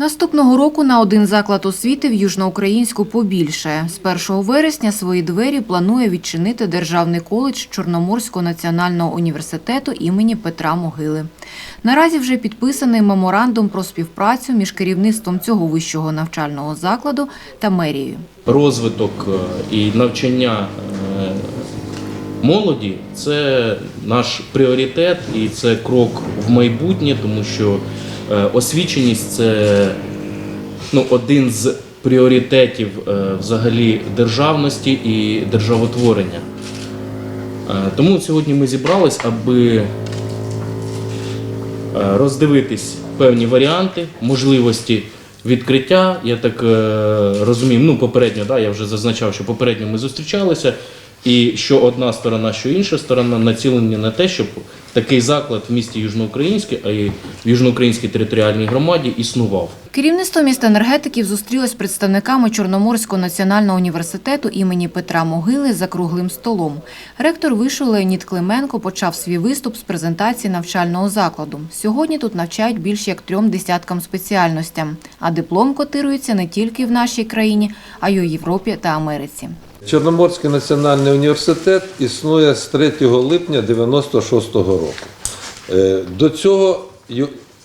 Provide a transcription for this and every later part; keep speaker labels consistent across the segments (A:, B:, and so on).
A: Наступного року на один заклад освіти в Южноукраїнську побільшає. З 1 вересня свої двері планує відчинити Державний коледж Чорноморського національного університету імені Петра Могили. Наразі вже підписаний меморандум про співпрацю між керівництвом цього вищого навчального закладу та мерією.
B: розвиток е, і навчання е, молоді це наш пріоритет і це крок в майбутнє, тому що освіченість це ну, один з пріоритетів е, взагалі державності і державотворення. Е, Тому сьогодні ми зібрались, аби е, роздивитись певні варіанти, можливості відкриття. Я так е, розумію, ну попередньо, да, я вже зазначав, що попередньо ми зустрічалися, і що одна сторона, що інша сторона націлені на те, щоб такий заклад в місті Южноукраїнське, а й в Южноукраїнській територіальній громаді існував.
A: Керівництво міста енергетиків зустрілось з представниками Чорноморського національного університету імені Петра Могили за круглим столом. Ректор вишу Леонід Клименко почав свій виступ з презентації навчального закладу. Сьогодні тут навчають більш як трьом десяткам спеціальностям, а диплом котирується не тільки в нашій країні, а й у Європі та Америці.
C: Чорноморський національний університет існує з 3 липня 96-го року. Е, До цього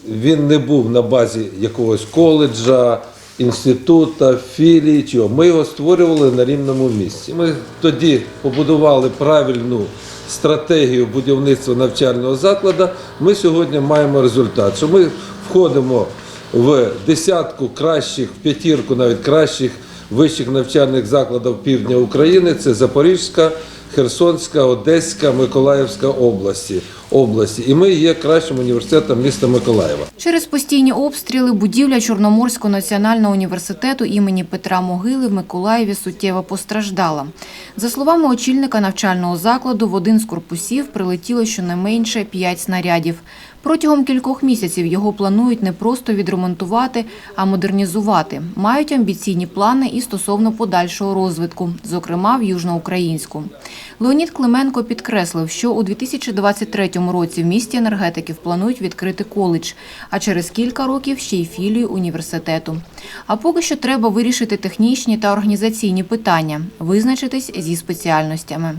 C: він не був на базі якогось коледжа, інститута, філії. Чого. Ми його створювали на рівному місці. Ми тоді побудували правильну стратегію будівництва навчального закладу. Ми сьогодні маємо результат, що ми входимо в десятку кращих, в п'ятірку навіть кращих вищих навчальних закладів півдня України. Це Запорізька, Херсонська, Одеська, Миколаївська області. області. І ми є кращим університетом міста Миколаєва.
A: Через постійні обстріли будівля Чорноморського національного університету імені Петра Могили в Миколаєві суттєво постраждала. За словами очільника навчального закладу, в один з корпусів прилетіло щонайменше п'ять снарядів. Протягом кількох місяців його планують не просто відремонтувати, а модернізувати. Мають амбіційні плани і стосовно подальшого розвитку, зокрема в Южноукраїнську. Леонід Клименко підкреслив, що у 2023 році в місті енергетиків планують відкрити коледж, а через кілька років ще й філію університету. А поки що треба вирішити технічні та організаційні питання, визначитись зі спеціальностями.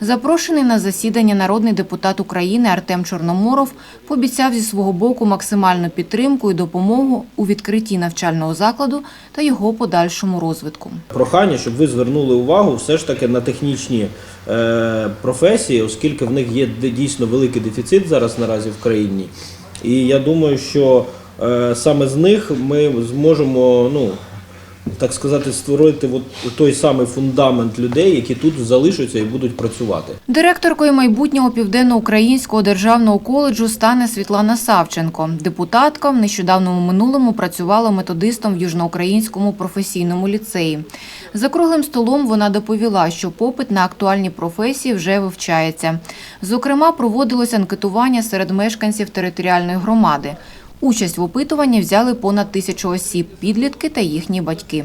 A: Запрошений на засідання народний депутат України Артем Чорноморов пообіцяв зі свого боку максимальну підтримку і допомогу у відкритті навчального закладу та його подальшому розвитку.
D: Прохання, щоб ви звернули увагу все ж таки на технічні професії, оскільки в них є дійсно великий дефіцит зараз наразі в країні. І я думаю, що е, саме з них ми зможемо, ну так сказати, створити от той самий фундамент людей, які тут залишаться і будуть працювати.
A: Директоркою майбутнього південноукраїнського державного коледжу стане Світлана Савченко. Депутатка в нещодавному минулому працювала методистом в Южноукраїнському професійному ліцеї. За круглим столом вона доповіла, що попит на актуальні професії вже вивчається. Зокрема, проводилось анкетування серед мешканців територіальної громади. Участь в опитуванні взяли понад тисячу осіб, підлітки та їхні батьки.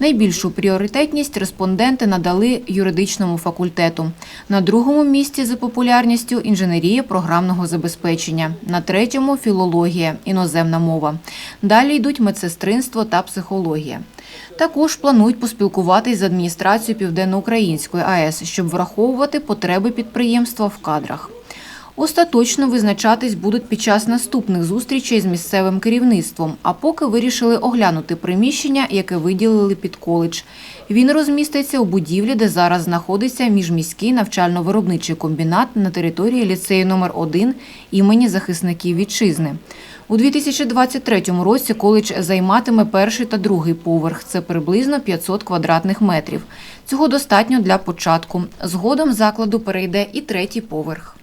A: Найбільшу пріоритетність респонденти надали юридичному факультету. На другому місці за популярністю інженерія програмного забезпечення. На третьому філологія, іноземна мова. Далі йдуть медсестринство та психологія. Також планують поспілкуватись з адміністрацією Південноукраїнської АЕС, щоб враховувати потреби підприємства в кадрах. Остаточно визначатись будуть під час наступних зустрічей з місцевим керівництвом, а поки вирішили оглянути приміщення, яке виділили під коледж. Він розміститься у будівлі, де зараз знаходиться міжміський навчально-виробничий комбінат на території ліцею номер 1 імені захисників вітчизни. У 2023 році коледж займатиме перший та другий поверх. Це приблизно 500 квадратних метрів. Цього достатньо для початку. Згодом закладу перейде і третій поверх.